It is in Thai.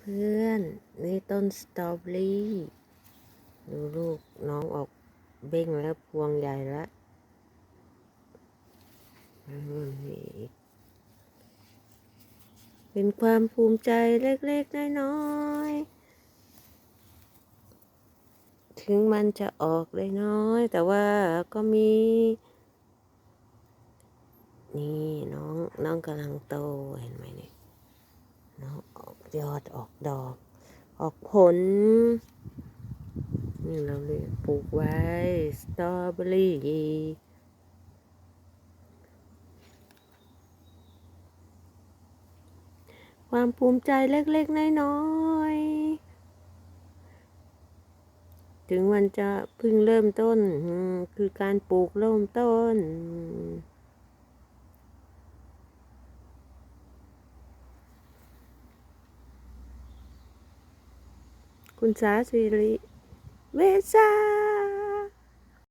เพื่อนๆ นี่ต้นสตรอเบอรี่ ดูลูกน้องออกเบ้งแล้วพวงใหญ่แล้วเป็นความภูมิใจเล็กๆ น้อยๆ ถึงมันจะออกได้น้อย แต่ว่าก็มี นี่น้องน้องกำลังโตเห็นไหมเนี่ย ยอดออกดอก ออกผล นี่เราเลยปลูกไว้สตรอเบอรี่ความภูมิใจเล็กๆ น้อยๆ ถึงมันจะเพิ่งเริ่มต้น คือการปลูกเริ่มต้น คุณสาสิริเวชา